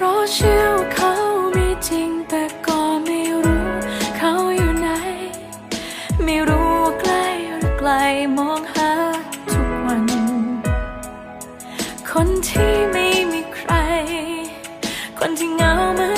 เชื่อเขามีจริงแต่ก็ไม่รู้ เขาอยู่ไหน ไม่รู้ว่าใกล้หรือไกลมองหาทุกวัน คนที่ไม่มีใคร คนที่เหงาเหมือน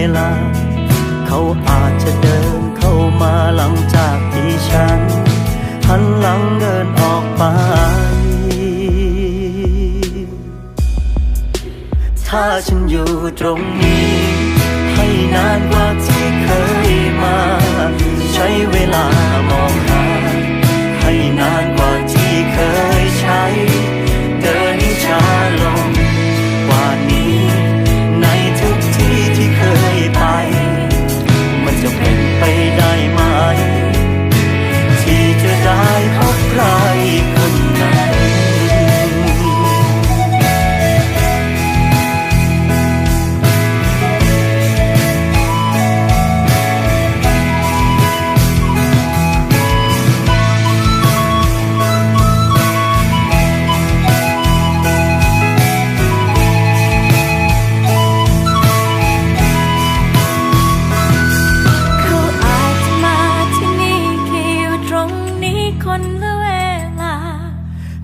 ละเวลา เขาอาจจะเดินเข้ามาหลังจากที่ฉัน หันหลังเดินออกไป ถ้าฉันอยู่ตรงนี้ ให้นานกว่าที่เคย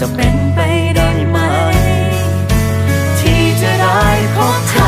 จะเป็นไปได้ไหม ที่จะได้พบเธอ